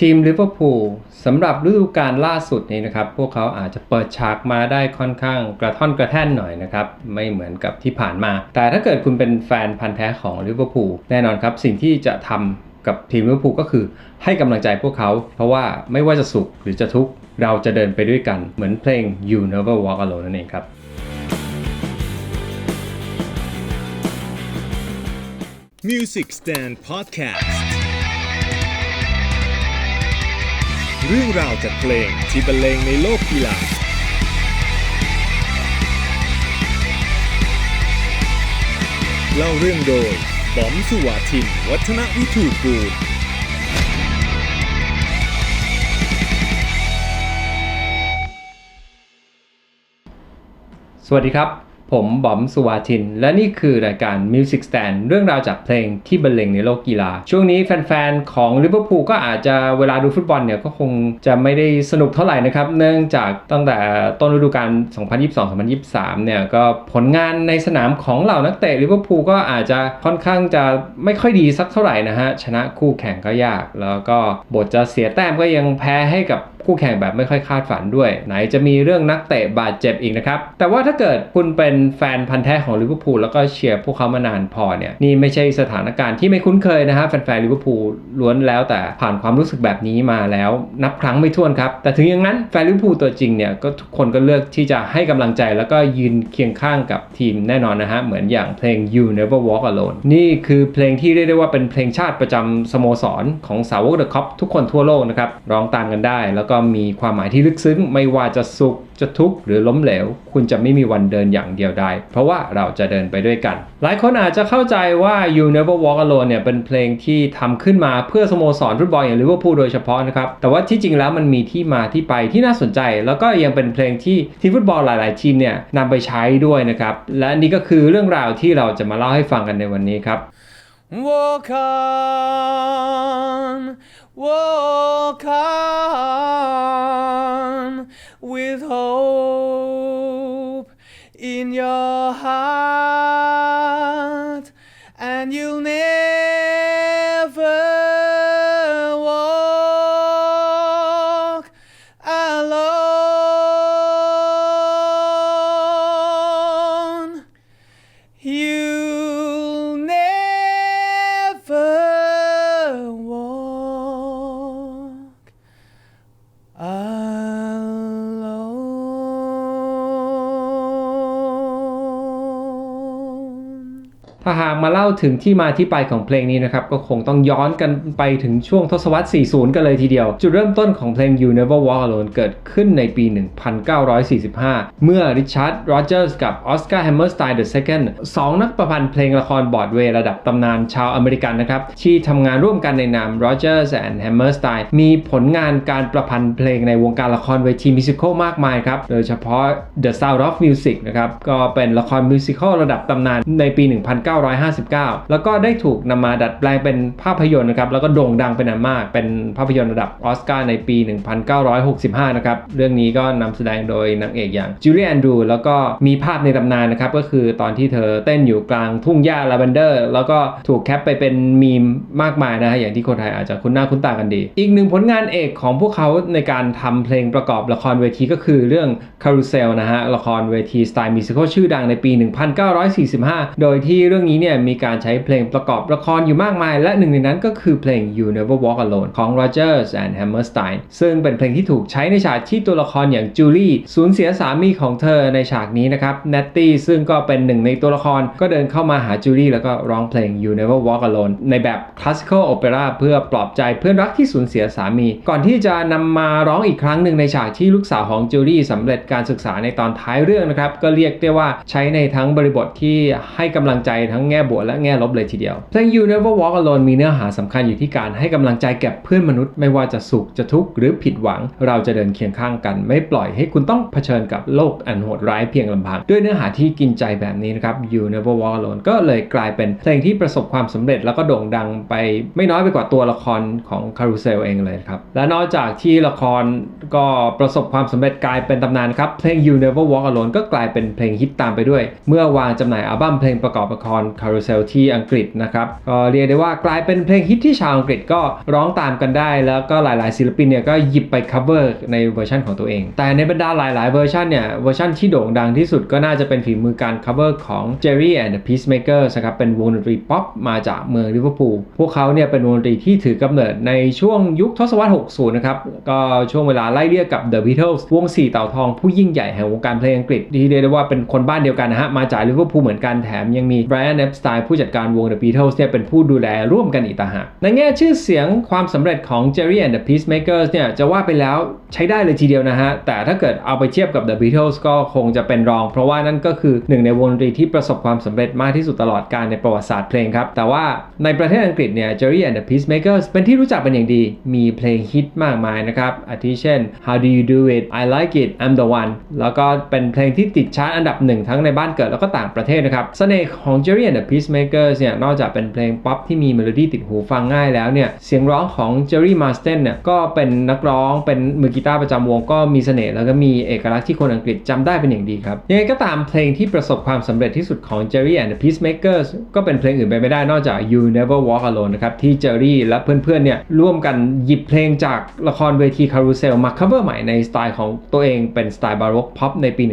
ทีมลิเวอร์พูลสำหรับฤดูกาลล่าสุดนี้นะครับ พวกเขาอาจจะเปิดฉากมาได้ค่อนข้างกระท่อนกระแท่นหน่อยนะครับ ไม่เหมือนกับที่ผ่านมา แต่ถ้าเกิดคุณเป็นแฟนพันธ์แท้ของลิเวอร์พูลแน่นอนครับ สิ่งที่จะทำกับทีมลิเวอร์พูลก็คือให้กำลังใจพวกเขา เพราะว่าไม่ว่าจะสุขหรือจะทุกข์เราจะเดินไปด้วยกันเหมือนเพลง You Never Walk Alone นั่นเองครับ Music Stand Podcast เรื่องราวจากเพลงที่บรรเลงในโลกกีฬาเล่าเรื่องโดยบอมสุวาทิน วัฒนวิทูกูลสวัสดีครับ ผมบอมสุวาทิน และนี่คือรายการ Music Stand เรื่องราวจากเพลงที่บรรเลงในโลกกีฬา ช่วงนี้แฟนๆ ของลิเวอร์พูลก็อาจจะเวลาดูฟุตบอลเนี่ยก็คงจะไม่ได้สนุกเท่าไหร่นะครับ เนื่องจากตั้งแต่ต้นฤดูกาล 2022-2023 เนี่ยก็ผลงานในสนามของเหล่านักเตะลิเวอร์พูลก็อาจจะค่อนข้างจะไม่ค่อยดีสักเท่าไหร่นะฮะชนะคู่แข่งก็ยาก แล้วก็บทจะเสียแต้มก็ยังแพ้ให้กับ คู่แข่งแบบไม่ค่อยคาดฝันด้วย ไหนจะมีเรื่องนักเตะบาดเจ็บอีกนะครับ แต่ว่าถ้าเกิดคุณเป็นแฟนพันธ์แท้ของลิเวอร์พูลแล้วก็เชียร์พวกเขามานานพอเนี่ยนี่ไม่ใช่สถานการณ์ที่ไม่คุ้นเคยนะฮะแฟนๆลิเวอร์พูลล้วนแล้วแต่ผ่านความรู้สึกแบบนี้มาแล้ว นับครั้งไม่ถ้วนครับ แต่ถึงอย่างนั้นแฟนลิเวอร์พูลตัวจริงเนี่ยก็ทุกคนก็เลือกที่จะให้กำลังใจแล้วก็ยืนเคียงข้างกับทีมแน่นอนนะฮะเหมือนอย่างเพลง You Never Walk Alone นี่คือเพลงที่เรียกได้ว่าเป็นเพลงชาติประจำสโมสรของสาวกเดอะคอปทุกคนทั่วโลกนะครับร้องตามกันได้แล้วก็มีความหมายที่ลึกซึ้ง ไม่ว่าจะสุขจะทุกข์หรือล้มเหลว คุณจะไม่มีวันเดินอย่างเดียวดายเพราะว่าเราจะเดินไปด้วยกัน หลายคนอาจจะเข้าใจว่า You Never Walk Alone เนี่ยเป็นเพลงที่ทำขึ้นมาเพื่อสโมสรฟุตบอลอย่างลิเวอร์พูลโดยเฉพาะนะครับ แต่ว่าที่จริงแล้วมันมีที่มาที่ไปที่น่าสนใจ แล้วก็ยังเป็นเพลงที่ทีมฟุตบอลหลาย ๆ ทีมเนี่ยนำไปใช้ด้วยนะครับและนี่ก็คือเรื่องราวที่เราจะมาเล่าให้ฟังกันในวันนี้ครับ Walk on, walk on ถ้าหากมาเล่าถึงที่มาที่ไปของเพลงนี้นะครับ ก็คงต้องย้อนกันไปถึงช่วงทศวรรษ 40 กันเลยทีเดียว จุดเริ่มต้นของเพลง You Never Walk Alone เกิดขึ้นในปี 1945 เมื่อริชาร์ดโรเจอร์สกับออสการ์แฮมเมอร์สไตน์ II สองนักประพันธ์เพลงละครบอร์ดเวย์ระดับตำนานชาวอเมริกันนะครับ ที่ทำงานร่วมกันในนาม Rogers and Hammerstein มีผลงานการประพันธ์เพลงในวงการละครเวทีมิวสิควลมากมายครับ โดยเฉพาะ The Sound of Music นะครับ ก็เป็นละครมิวสิควลระดับตำนานในปี 19 1959 แล้วก็ได้ถูกนำมาดัดแปลงเป็นภาพยนตร์นะครับแล้วก็โด่งดังเป็นอันมาก เป็นภาพยนตร์ระดับออสการ์ในปี 1965 นะครับเรื่องนี้ก็นำแสดงโดยนางเอกอย่างจูเลียนดูแล้วก็มีภาพในตำนานนะครับก็คือตอนที่เธอเต้นอยู่กลางทุ่งหญ้าลาเวนเดอร์ แล้วก็ถูกแคปไปเป็นมีมมากมายนะฮะอย่างที่คนไทยอาจจะคุ้นหน้าคุ้นตากันดี อีกหนึ่งผลงานเอกของพวกเขาในการทำเพลงประกอบละครเวทีก็คือเรื่อง Carousel นะฮะละครเวทีสไตล์มิวสิควลชื่อดังในปี 1945 โดยที่เรื่องนี้เนี่ยมีการใช้เพลงประกอบละครอยู่มากมาย และหนึ่งในนั้นก็คือเพลง You Never Walk Alone ของ Rogers and Hammerstein ซึ่งเป็นเพลงที่ถูกใช้ในฉากที่ตัวละครอย่างจูลี่สูญเสียสามีของเธอในฉากนี้นะครับเนตตี้ซึ่งก็เป็นหนึ่งในตัวละครก็เดินเข้ามาหาจูลี่แล้วก็ร้องเพลง You Never Walk Alone ในแบบ Classical Opera เพื่อปลอบใจเพื่อนรักที่สูญเสียสามี ก่อนที่จะนำมาร้องอีกครั้งหนึ่งในฉากที่ลูกสาวของจูลี่สำเร็จการศึกษาในตอนท้ายเรื่องนะครับก็เรียกได้ว่าใช้ในทั้งบริบทที่ให้กำลังใจทั้งแง่บวกและแง่ลบเลยทีเดียว เพลง You Never Walk Alone มีเนื้อหาสำคัญอยู่ที่การให้กำลังใจแก่เพื่อนมนุษย์ไม่ว่าจะสุขจะทุกข์หรือผิดหวัง เราจะเดินเคียงข้างกัน ไม่ปล่อยให้คุณต้องเผชิญกับโลกอันโหดร้ายเพียงลำพัง ด้วยเนื้อหาที่กินใจแบบนี้นะครับ You Never Walk Alone ก็เลยกลายเป็นเพลงที่ประสบความสำเร็จแล้วก็โด่งดังไปไม่น้อยไปกว่าตัวละครของ Carousel เองเลยครับและนอกจากที่ละครก็ประสบความสำเร็จกลายเป็นตำนานครับเพลง You Never Walk Alone ก็กลายเป็นเพลงฮิตตามไปด้วย เมื่อวางจำหน่ายอัลบั้มเพลงประกอบละครรคารูเซลที่อังกฤษนะครับก็เรียกได้ว่ากลายเป็นเพลงฮิตที่ชาวอังกฤษก็ร้องตามกันได้ แล้วก็หลาย ๆ ศิลปินเนี่ยก็หยิบไป cover ในเวอร์ชันของตัวเอง แต่ในบรรดาหลาย ๆ เวอร์ชันเนี่ยเวอร์ชันที่โด่งดังที่สุดก็น่าจะเป็นฝีมือการ cover ของ Jerry and the Peacemakers นะครับเป็นวงดนตรีป๊อปมาจากเมืองลิเวอร์พูลพวกเขาเนี่ยเป็นวงดนตรีที่ถือกำเนิดในช่วงยุคทศวรรษ 60 นะครับก็ช่วงเวลาไล่เรียกกับ The Beatles วงสี่เต่าทองผู้ยิ่งใหญ่แห่งวงการเพลงอังกฤษที่เรียกได้ว่าเป็นคนบ้านเดียวกันนะฮะมาจากลิเวอร์พูลเหมือนกันแถมยังมี Brian Epstein ผู้จัดการวง The Beatles เนี่ยเป็นผู้ดูแลร่วมกันอีกต่างหากในแง่ชื่อเสียงความสำเร็จของ Jerry and the Peacemakers เนี่ยจะว่าไปแล้วใช้ได้เลยทีเดียวนะฮะ แต่ถ้าเกิดเอาไปเทียบกับ The Beatles ก็คงจะเป็นรอง เพราะว่านั่นก็คือหนึ่งในวงดนตรีที่ประสบความสำเร็จมากที่สุดตลอดการในประวัติศาสตร์เพลงครับ แต่ว่าในประเทศอังกฤษเนี่ย Jerry and the Peacemakers เป็นที่รู้จักเป็นอย่างดีมีเพลงฮิตมากมายนะครับอาทิเช่น How do you do it I like it I'm the one แล้วก็เป็นเพลงที่ติดชาร์ตอันดับหนึ่งทั้งในบ้านเกิดแล้วก็ต่างประเทศนะครับเสน่ห์ของ Jerry and the Peacemakers เนี่ยนอกจากเป็นเพลงป๊อปที่มีเมโลดี้ติดหูฟังง่ายแล้วเนี่ยเสียงร้องของ Jerry Marsden เนี่ยก็เป็นนักร้องเป็นมือกีตาร์ประจำวงก็มีเสน่ห์แล้วก็มีเอกลักษณ์ที่คนอังกฤษจำได้เป็นอย่างดีครับ ยังไงก็ตามเพลงที่ประสบความสำเร็จที่สุดของ Jerry and the Peacemakers ก็เป็นเพลงอื่นไปไม่ได้นอกจาก You Never Walk Alone นะครับที่ Jerry และเพื่อนๆเนี่ยร่วมกันหยิบเพลงจากละครเวทีคารูเซลมา cover ใหม่ในสไตล์ของตัวเองเป็นสไตล์บาร็อกพ็อปในปี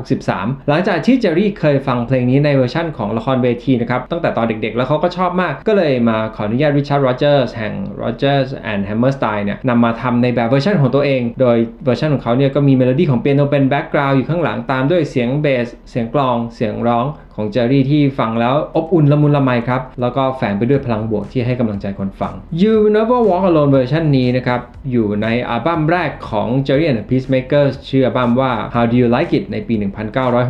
1963 หลังจากที่เจอรี่เคยฟังเพลงนี้ในเวอร์ชั่นของละครเวทีนะครับ ตั้งแต่ตอนเด็กๆ แล้วเขาก็ชอบมาก ก็เลยมาขออนุญาตริชาร์ดโรเจอร์สแห่ง Rogers and Hammerstein เนี่ยนำมาทำในแบบเวอร์ชันของตัวเอง โดยเวอร์ชันของเขาเนี่ยก็มีเมโลดี้ของเปียโนเป็นแบ็กกราวด์อยู่ข้างหลังตามด้วยเสียงเบส เสียงกลอง เสียงร้องของเจอรี่ที่ฟังแล้วอบอุ่นละมุนละไมครับ แล้วก็แฝงไปด้วยพลังบวกที่ให้กำลังใจคนฟัง You Never Walk Alone เวอร์ชันนี้นะครับ อยู่ในอัลบั้มแรกของ Jerry and the Peacemakers ชื่ออัลบั้มว่า How Do You Like It ในปี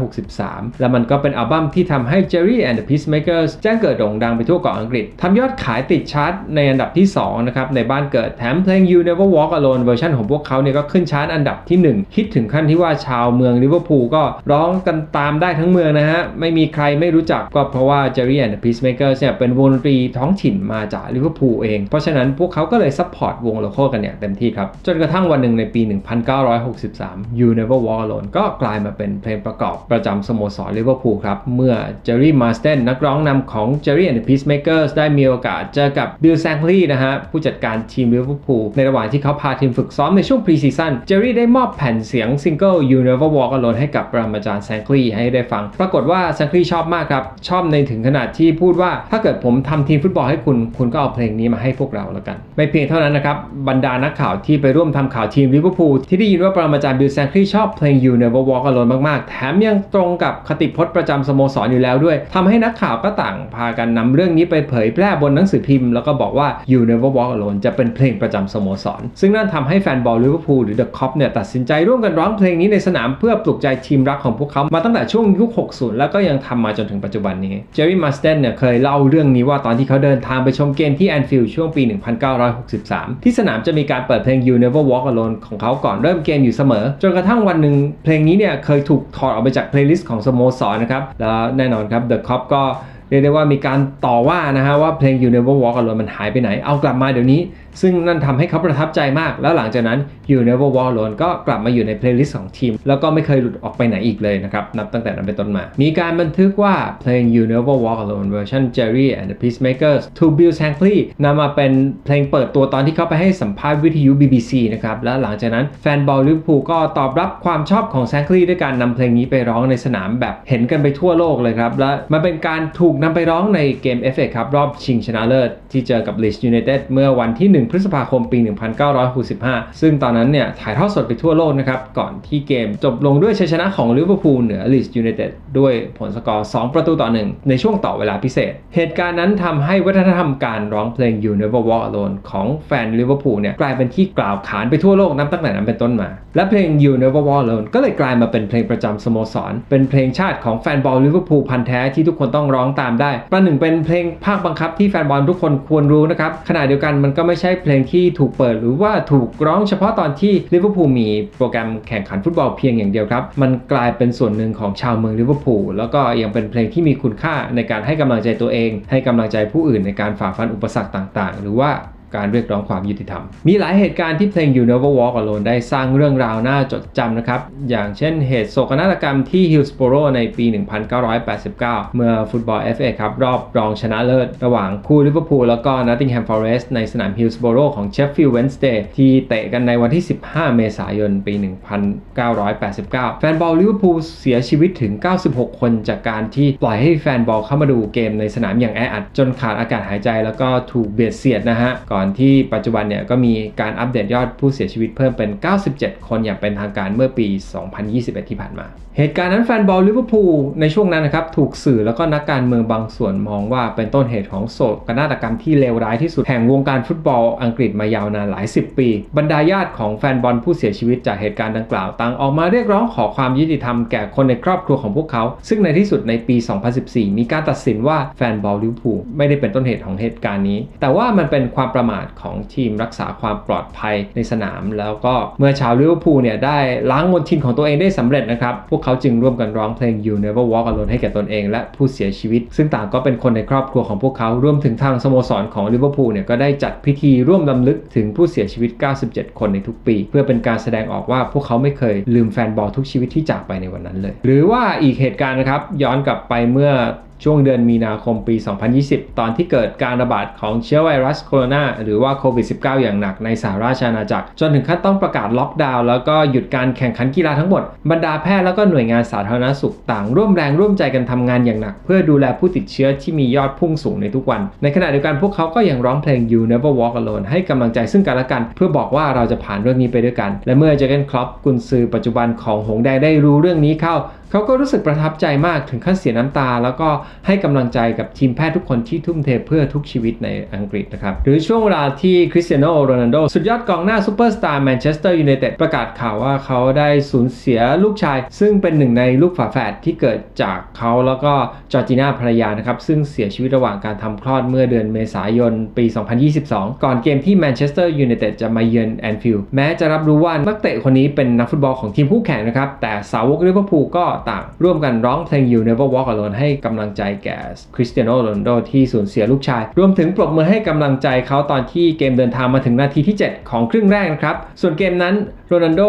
1963 และมันก็เป็นอัลบั้มที่ทำให้ Jerry and the Peacemakers แจ้งเกิดโด่งดังไปทั่วเกาะอังกฤษทำยอดขายติดชาร์ตในอันดับที่ 2 นะครับ ในบ้านเกิดแถมเพลง You Never Walk Alone เวอร์ชันของพวกเขาเนี่ยก็ขึ้นชาร์ตอันดับที่1ฮิตถึงขั้นที่ว่าชาวเมืองลิเวอร์พูลก็ร้องกันตามได้ทั้งเมืองนะฮะไม่มีใครไม่รู้จักก็เพราะว่า Jerry and the Peacemakers เนี่ยเป็นวงดนตรีท้องถิ่นมาจากลิเวอร์พูลเอง เพราะฉะนั้นพวกเขาก็เลยซัพพอร์ตวงโลโก้กันอย่างเต็มที่ครับ จนกระทั่งวันหนึ่งในปี 1963 You Never Walk Alone ก็กลายมาเป็นเพลงประกอบประจำสโมสรลิเวอร์พูลครับ เมื่อ Jerry Marsden นักร้องนำของ Jerry and the Peacemakers ได้มีโอกาสเจอกับ Bill Shankly นะฮะผู้จัดการทีมลิเวอร์พูลในระหว่างที่เขาพาทีมฝึกซ้อมในช่วง Pre-season Jerry ได้มอบแผ่นเสียงซิงเกิล You Never Walk Alone ให้กับปรมาจารย์ Shankly ให้ได้ฟัง ปรากฏว่า Shankly ชอบมากครับ ชอบในถึงขนาดที่พูดว่าถ้าเกิดผมทำทีมฟุตบอลให้คุณ คุณก็เอาเพลงนี้มาให้พวกเราแล้วกัน ไม่เพียงเท่านั้นนะครับ บรรดานักข่าวที่ไปร่วมทำข่าวทีมลิเวอร์พูลที่ได้ยินว่าปรมาจารย์บิลแซงคลีชอบเพลง You Never Walk Alone มากๆ แถมยังตรงกับคติพจน์ประจำสโมสรอยู่แล้วด้วยทำให้นักข่าวก็ต่างพากันนำเรื่องนี้ไปเผยแพร่บนหนังสือพิมพ์แล้วก็บอกว่า You Never Walk Alone จะเป็นเพลงประจำสโมสร ซึ่งนั่นทำให้แฟนบอลลิเวอร์พูลหรือ The Cop เนี่ยตัดสินใจร่วมกันร้องเพลงนี้ในสนามเพื่อปลุกใจทีมรักของพวกเขามาตั้งแต่ช่วงยุค 60 แล้วก็ยังทำมาจนถึงปัจจุบันนี้เจอร์รี่มัสเตนเนี่ยเคยเล่าเรื่องนี้ว่าตอนที่เขาเดินทางไปชมเกมที่แอนฟิลด์ช่วงปี 1963 ที่สนามจะมีการเปิดเพลง You Never Walk Alone ของเขาก่อนเริ่มเกมอยู่เสมอ จนกระทั่งวันหนึ่งเพลงนี้เนี่ยเคยถูกถอดออกไปจากเพลย์ลิสต์ของสโมสรนะครับแล้วแน่นอนครับ The Cop ก็ เรียกได้ว่ามีการต่อว่านะฮะว่าเพลง You Never Walk Alone มันหายไปไหน เอากลับมาเดี๋ยวนี้ ซึ่งนั่นทำให้เขาประทับใจมาก แล้วหลังจากนั้น You Never Walk Alone ก็กลับมาอยู่ในเพลย์ลิสต์ของทีม แล้วก็ไม่เคยหลุดออกไปไหนอีกเลยนะครับ นับตั้งแต่นั้นเป็นต้นมา มีการบันทึกว่าเพลง You Never Walk Alone เวอร์ชัน Jerry and the Peacemakers to Bill Shankly นำมาเป็นเพลงเปิดตัวตอนที่เขาไปให้สัมภาษณ์วิทยุ BBC นะครับ และหลังจากนั้นแฟนบอลลิเวอร์พูลก็ตอบรับความชอบของ Shankly ด้วยการนำเพลงนี้ไปร้องในสนามแบบเห็นกันไปทั่วโลกเลยครับ และมันเป็นการถูกนำไปร้องในเกม FA ครับรอบชิงชนะเลิศ ที่เจอกับ Leeds United เมื่อวันที่ 1 พฤษภาคมปี 1965 ซึ่งตอนนั้นเนี่ยถ่ายทอดสดไปทั่วโลกนะครับ ก่อนที่เกมจบลงด้วยชัยชนะของลิเวอร์พูลเหนือ Leeds United ด้วยผลสกอร์ 2 ประตูต่อ 1 ในช่วงต่อเวลาพิเศษ เหตุการณ์นั้นทำให้วัฒนธรรมการร้องเพลง You Never Walk Alone ของแฟนลิเวอร์พูลเนี่ยกลายเป็นที่กล่าวขานไปทั่วโลกนับตั้งแต่นั้นเป็นต้นมา และเพลง You Never Walk Alone ก็เลยกลายมาเป็นเพลงประจำสโมสร เป็นเพลงชาติของแฟนบอลลิเวอร์พูลพันแท้ที่ทุกคนต้องร้องตามได้ ประหนึ่งเป็นเพลงภาคบังคับที่แฟนบอลทุกคนควรรู้นะครับขณะเดียวกันมันก็ไม่ใช่เพลงที่ถูกเปิด หรือว่าถูกร้องเฉพาะตอนที่ลิเวอร์พูลมีโปรแกรมแข่งขันฟุตบอลเพียงอย่างเดียวครับมันกลายเป็นส่วนหนึ่งของชาวเมืองลิเวอร์พูลแล้วก็ยังเป็นเพลงที่มีคุณค่าในการให้กำลังใจตัวเอง ให้กำลังใจผู้อื่นในการฝ่าฟันอุปสรรคต่าง ๆ หรือว่า การเรียกร้องความยุติธรรม มีหลายเหตุการณ์ที่เพลง You Never Walk Alone ได้สร้างเรื่องราวน่าจดจำนะครับ อย่างเช่นเหตุโศกนาฏกรรมที่ฮิลส์โบโรในปี 1989 เมื่อฟุตบอล FA ครับรอบรองชนะเลิศ ระหว่างคู่ลิเวอร์พูลแล้วก็ Nottingham Forest ในสนามฮิลส์โบโรของ Sheffield Wednesday ที่เตะกันในวันที่ 15 เมษายน ปี 1989 แฟนบอลลิเวอร์พูลเสียชีวิตถึง 96 คนจากการที่ปล่อยให้แฟนบอลเข้ามาดูเกมในสนามอย่างแออัดจนขาดอากาศหายใจแล้วก็ถูกเบียดเสียดนะฮะก่อนที่ปัจจุบันเนี่ยก็มีการอัปเดตยอดผู้เสียชีวิตเพิ่มเป็น 97 คนอย่างเป็นทางการเมื่อปี 2021 ที่ผ่านมา เหตุการณ์นั้นแฟนบอลลิเวอร์พูลในช่วงนั้นนะครับถูกสื่อแล้วก็นักการเมืองบางส่วนมองว่าเป็นต้นเหตุของโศกนาฏกรรมที่เลวร้ายที่สุดแห่งวงการฟุตบอลอังกฤษมายาวนานหลายสิบปี บรรดาญาติของแฟนบอลผู้เสียชีวิตจากเหตุการณ์ดังกล่าวต่างออกมาเรียกร้องขอความยุติธรรมแก่คนในครอบครัวของพวกเขา ซึ่งในที่สุดในปี 2014 มีการตัดสินว่าแฟนบอลลิเวอร์พูลไม่ได้เป็นต้นเหตุของเหตุการณ์นี้ แต่ว่ามันเป็นความประมาทของทีมรักษาความปลอดภัยในสนาม แล้วก็เมื่อชาวลิเวอร์พูลเนี่ยได้ล้างมลทินของตัวเองได้สำเร็จนะครับ พวกเขาจึงร่วมกันร้องเพลง You Never Walk Alone ให้แก่ตนเอง และผู้เสียชีวิต ซึ่งต่างก็เป็นคนในครอบครัวของพวกเขารวมถึงทางสโมสรของลิเวอร์พูลเนี่ยก็ได้จัดพิธีร่วมลำลึกถึงผู้เสียชีวิต 97 คนในทุกปี เพื่อเป็นการแสดงออกว่าพวกเขาไม่เคยลืมแฟนบอลทุกชีวิตที่จากไปในวันนั้นเลย หรือว่าอีกเหตุการณ์นะครับย้อนกลับไปเมื่อ ช่วงเดือนมีนาคมปี 2020 ตอนที่เกิดการระบาดของเชื้อไวรัสโคโรนาหรือว่าโควิด -19 อย่างหนักในสหราชอาณาจักร จนถึงขั้นต้องประกาศล็อกดาวน์แล้วก็หยุดการแข่งขันกีฬาทั้งหมด บรรดาแพทย์แล้วก็หน่วยงานสาธารณสุขต่างร่วมแรงร่วมใจกันทำงานอย่างหนัก เพื่อดูแลผู้ติดเชื้อที่มียอดพุ่งสูงในทุกวัน ในขณะเดียวกันพวกเขาก็ยังร้องเพลง You Never Walk Alone ให้กำลังใจซึ่งกันและกัน เพื่อบอกว่าเราจะผ่านเรื่องนี้ไปด้วยกัน และเมื่อเจอเกนคล็อปกุนซือปัจจุบันของหงแดงได้รู้เรื่องนี้เข้า เขาก็รู้สึกประทับใจมากถึงขั้นเสียน้ำตา แล้วก็ให้กำลังใจกับทีมแพทย์ทุกคนที่ทุ่มเทเพื่อทุกชีวิตในอังกฤษนะครับ หรือช่วงเวลาที่คริสเตียโนโรนัลโดสุดยอดกองหน้าซูเปอร์สตาร์แมนเชสเตอร์ยูไนเต็ดประกาศข่าวว่าเขาได้สูญเสียลูกชาย ซึ่งเป็นหนึ่งในลูกฝาแฝดที่เกิดจากเขาแล้วก็จอร์จิน่าภรรยานะครับซึ่งเสียชีวิตระหว่างการทำคลอดเมื่อเดือนเมษายนปี 2022 ก่อนเกมที่แมนเชสเตอร์ยูไนเต็ดจะมาเยือนแอนฟิลด์แม้จะรับรู้ว่านักเตะคนนี้เป็นนักฟุตบอลของทีมคู่แข่งนะครับแต่สาวกลิเวอร์พูลก็ต่าง ร่วมกันร้องเพลง You Never Walk Alone ให้กำลังใจแก่คริสเตียโนโรนัลโดที่สูญเสียลูกชาย รวมถึงปรบมือให้กำลังใจเขาตอนที่เกมเดินทางมาถึงนาทีที่ 7 ของครึ่งแรกนะครับ ส่วนเกมนั้นโรนัลโด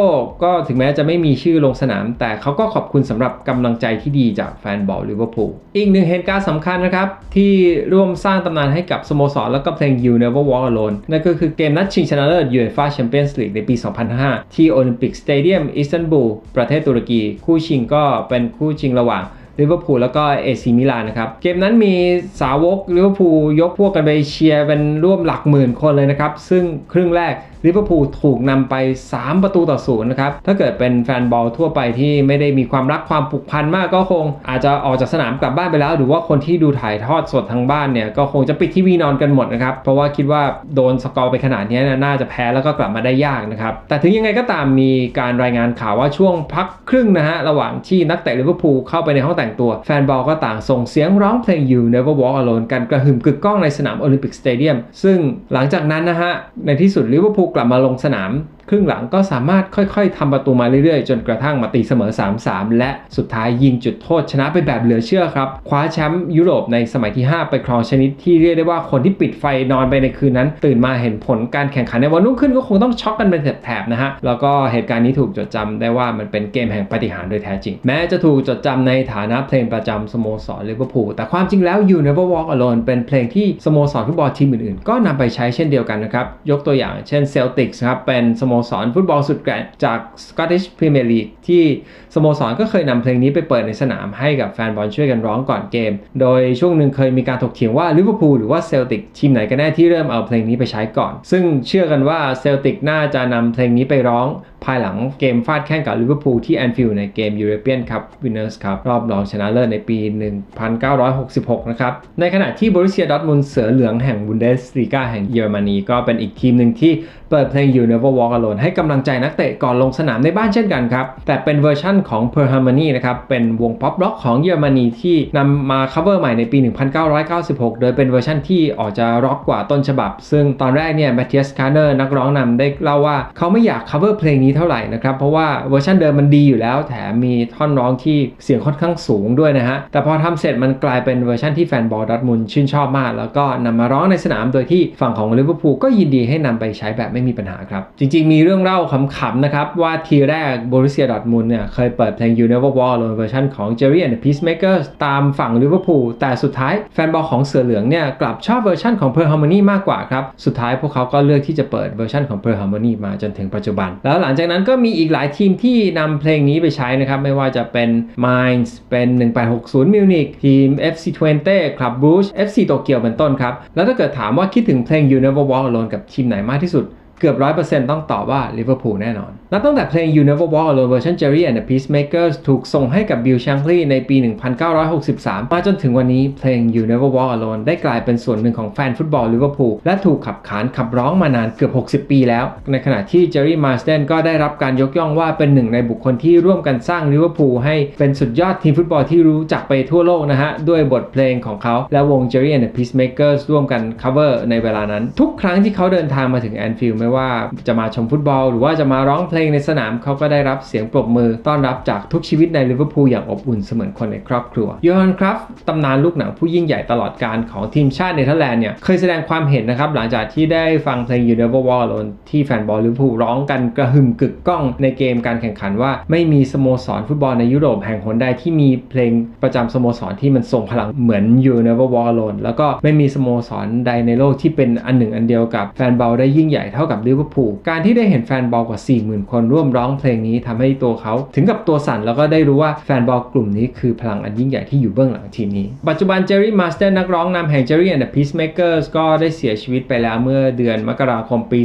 ก็ถึงแม้จะไม่มีชื่อลงสนาม แต่เขาก็ขอบคุณสำหรับกำลังใจที่ดีจากแฟนบอลลิเวอร์พูลอีกหนึ่งเหตุการณ์สำคัญนะครับ ที่ร่วมสร้างตำนานให้กับสโมสรแล้วก็เพลง You Never Walk Alone นั่นก็คือเกมนัดชิงชนะเลิศ UEFA Champions League ในปี 2005 ที่โอลิมปิกสเตเดียมอิสตันบูลประเทศตุรกี คู่ชิงก็เป็นคู่ชิงระหว่าง ลิเวอร์พูลแล้วก็เอซีมิลานนะครับ เกมนั้นมีสาวกลิเวอร์พูลยกพวกกันไปเชียร์เป็นร่วมหลักหมื่นคนเลยนะครับ ซึ่งครึ่งแรกลิเวอร์พูลถูกนำไป 3 ประตูต่อศูนย์นะครับ ถ้าเกิดเป็นแฟนบอลทั่วไปที่ไม่ได้มีความรักความผูกพันมากก็คง อาจจะออกจากสนามกลับบ้านไปแล้ว หรือว่าคนที่ดูถ่ายทอดสดทางบ้านเนี่ย ก็คงจะปิดทีวีนอนกันหมดนะครับ เพราะว่าคิดว่าโดนสกอร์ไปขนาดนี้นยน่าจะแพ้แล้วก็กลับมาได้ยากนะครับ แต่ถึงยังไงก็ตามมีการรายงานข่าวว่าช่วงพักครึ่งนะฮะระหว่างที่นักเตะลิเวอร์พูลเข้าไปในห้องแต่งตัว แฟนบอลก็ต่างส่งเสียงร้องเพลง You Never Walk Alone กันกระหึ่มกึกก้องในสนามโอลิมปิกสเตเดียมซึ่งหลังจากนั้นนะฮะ ในที่สุดลิเวอร์พูลกลับมาลงสนาม ครึ่งหลังก็สามารถค่อยๆทำประตูมาเรื่อยๆ จนกระทั่งมาตีเสมอ 3-3 และสุดท้ายยิงจุดโทษชนะไปแบบเหลือเชื่อครับ คว้าแชมป์ยุโรปในสมัยที่ 5 ไปครองชนิดที่เรียกได้ว่าคนที่ปิดไฟนอนไปในคืนนั้น ตื่นมาเห็นผลการแข่งขันในวันรุ่งขึ้นก็คงต้องช็อกกันเป็นแถบๆนะฮะ แล้วก็เหตุการณ์นี้ถูกจดจำได้ว่ามันเป็นเกมแห่งปาฏิหาริย์โดยแท้จริง แม้จะถูกจดจำในฐานะเพลงประจำสโมสรลิเวอร์พูลแต่ความจริงแล้ว You Never Walk Alone เป็นเพลงที่สโมสรฟุตบอลทีมอื่นๆ ก็นำไปใช้เช่นเดียวกันนะครับยกตัวอย่างเช่นเซลติกส์ครับเป็นสโมสรฟุตบอลสุดแกร่งจาก Scottish Premier League ที่ สโมสรก็เคยนำเพลงนี้ไปเปิดในสนามให้กับแฟนบอลช่วยกันร้องก่อนเกม โดยช่วงหนึ่งเคยมีการถกเถียงว่าลิเวอร์พูลหรือว่าเซลติกทีมไหนกันแน่ที่เริ่มเอาเพลงนี้ไปใช้ก่อน ซึ่งเชื่อกันว่าเซลติกน่าจะนำเพลงนี้ไปร้อง ภายหลังเกมฟาดแข่งกับลิเวอร์พูลที่แอนฟิลด์ในเกมยูโรเปียนคัพวินเนอร์สคัพรอบรองชนะเลิศในปี 1966 นะครับ ในขณะที่บริเซียดอร์ทมุนเสือเหลืองแห่งบุนเดสลีกาแห่งเยอรมนีก็เป็นอีกทีมหนึ่งที่เปิดเพลง You Never Walk Alone ให้กำลังใจนักเตะก่อนลงสนามในบ้านเช่นกันครับแต่เป็นเวอร์ชั่นของ Per Harmony นะครับ เป็นวงป๊อปร็อกของเยอรมนีที่นำมา cover ใหม่ในปี 1996 โดยเป็นเวอร์ชั่นที่ออกจะร็อกกว่าต้นฉบับ ซึ่งตอนแรกเนี่ยแมทเทียสคาร์เนอร์นักร้องนำได้เล่าว่าเขาไม่อยาก cover เพลงนี้เท่าไหร่นะครับ เพราะว่าเวอร์ชันเดิมมันดีอยู่แล้ว แถมมีท่อนร้องที่เสียงค่อนข้างสูงด้วยนะฮะ แต่พอทำเสร็จมันกลายเป็นเวอร์ชันที่แฟนบอลดอร์ทมุนชื่นชอบมาก แล้วก็นำมาร้องในสนามโดยที่ฝั่งของลิเวอร์พูลก็ยินดีให้นำไปใช้แบบไม่มีปัญหาครับจริง ๆ มีเรื่องเล่าขำๆนะครับว่าทีแรกบรูเซียดอทมุนเนี่ยเคยเปิดเพลง You Never Walk Alone เวอร์ชันของ Jerry and the Peacemakers ตามฝั่งลิเวอร์พูลแต่สุดท้ายแฟนบอลของเสือเหลืองเนี่ยกลับชอบเวอร์ชันของ Pearl Harmony มากกว่าครับสุดท้ายพวกเขาก็เลือกที่จะเปิดเวอร์ชันของ Pearl Harmony มาจนถึงปัจจุบัน แล้วหลังจากนั้นก็มีอีกหลายทีมที่นำเพลงนี้ไปใช้นะครับไม่ว่าจะเป็น Mainz เป็น 1860 Munich ทีม FC Twente Club Brugge FC โตเกียวเป็นต้นครับแล้วถ้าเกิดถามว่าคิดถึงเพลง You Never Walk Alone กับทีมไหนมากที่สุด กือบ 100%ต้องตอบว่าลิเวอร์พูลแน่นอน นับตั้งแต่เพลง You Never Walk Alone เวอร์ชัน Jerry and the Peacemakers ถูกส่งให้กับ Bill Shankly ในปี 1963 มาจนถึงวันนี้เพลง You Never Walk Alone ได้กลายเป็นส่วนหนึ่งของแฟนฟุตบอลลิเวอร์พูลและถูกขับขานขับร้องมานานเกือบ 60 ปีแล้ว ในขณะที่ Jerry Marsden ก็ได้รับการยกย่องว่าเป็นหนึ่งในบุคคลที่ร่วมกันสร้างลิเวอร์พูลให้เป็นสุดยอดทีมฟุตบอลที่รู้จักไปทั่วโลกนะฮะ ด้วยบทเพลงของเขาและวง Jerry and the Peacemakers ร่วมกัน cover ในเวลานั้น ทุกครั้งที่เขาเดินทางมาถึงแอนฟิลด์ไม่ว่าจะมาชมฟุตบอล หรือว่าจะมาร้องเพลงในสนามเขาก็ได้รับเสียงปรบมือต้อนรับจากทุกชีวิตในลิเวอร์พูลอย่างอบอุ่นเสมือนคนในครอบครัวโยฮันครัฟตำนานลูกหนังผู้ยิ่งใหญ่ตลอดการของทีมชาติเนเธอร์แลนด์เนี่ยเคยแสดงความเห็นนะครับหลังจากที่ได้ฟังเพลง You Never Walk Alone ที่แฟนบอลลิเวอร์พูลร้องกันกระหึ่มกึกก้องในเกมการแข่งขันว่า ไม่มีสโมสรฟุตบอลในยุโรปแห่งหนใดที่มีเพลงประจำสโมสรที่มันทรงพลังเหมือน You Never Walk Alone แล้วก็ไม่มีสโมสรใดในโลกที่เป็นอันหนึ่งอันเดียวกับแฟนบอลได้ยิ่งใหญ่เท่ากับลิเวอร์พูลการที่ได้เห็นแฟนบอลกว่า 40,000 คนร่วมร้องเพลงนี้ทำให้ตัวเขา ถึงกับตัวสั่นแล้วก็ได้รู้ว่าแฟนบอลกลุ่มนี้คือพลังอันยิ่งใหญ่ที่อยู่เบื้องหลังทีมนี้ ปัจจุบันเจอรี่มาสเตอร์นักร้องนำแห่ง Jerry and the Peacemakers ก็ได้เสียชีวิตไปแล้วเมื่อเดือนมกราคมปี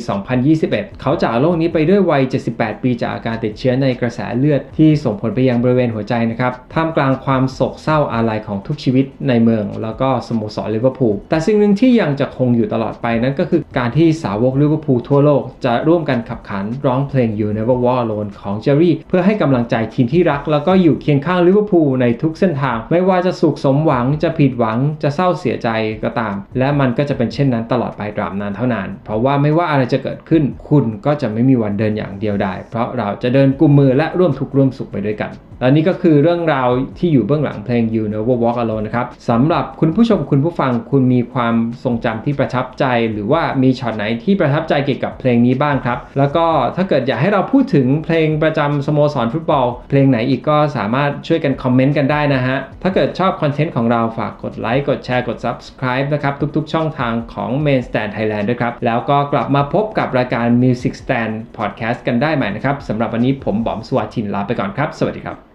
2021 เขาจากโลกนี้ไปด้วยวัย 78 ปีจากอาการติดเชื้อในกระแสเลือดที่ส่งผลไปยังบริเวณหัวใจนะครับท่ามกลางความโศกเศร้าอาลัยของทุกชีวิตในเมือง แล้วก็สโมสรลิเวอร์พูลแต่สิ่งหนึ่งที่ยังจะคงอยู่ตลอดไปนั่นก็คือการที่สาวกลิเวอร์พูลทั่วโลก จะร่วมกันขับขานร้องเพลง You Never Walk Alone ของเจอรี่ เพื่อให้กำลังใจทีมที่รัก แล้วก็อยู่เคียงข้างลิเวอร์พูลในทุกเส้นทาง ไม่ว่าจะสุขสมหวังจะผิดหวังจะเศร้าเสียใจก็ตาม และมันก็จะเป็นเช่นนั้นตลอดไปตราบนานเท่านาน เพราะว่าไม่ว่าอะไรจะเกิดขึ้น คุณก็จะไม่มีวันเดินอย่างเดียวดายเพราะเราจะเดินกุมมือและร่วมทุกข์ร่วมสุขไปด้วยกัน และนี่ก็คือเรื่องราวที่อยู่เบื้องหลังเพลง You Never Walk Alone นะครับสำหรับคุณผู้ชมคุณผู้ฟังคุณมีความทรงจำที่ประทับใจ หรือว่ามีช็อตไหนที่ประทับใจเกี่ยวกับเพลงนี้บ้างครับ แล้วก็ถ้าเกิดอยากให้เราพูดถึงเพลงประจำสโมสรฟุตบอล เพลงไหนอีกก็สามารถช่วยกันคอมเมนต์กันได้นะฮะ ถ้าเกิดชอบคอนเทนต์ของเราฝากกดไลค์กดแชร์กด Subscribe นะครับทุกๆ ช่องทางของ Main Stand Thailand ด้วยครับแล้วก็กลับมาพบกับรายการ Music Stand Podcast กันได้ใหม่นะครับสำหรับวันนี้ผมบอมสวัสดินลาไปก่อนครับ สวัสดีครับ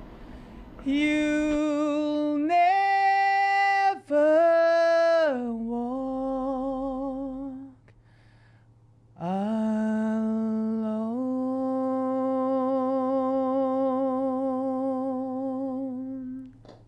You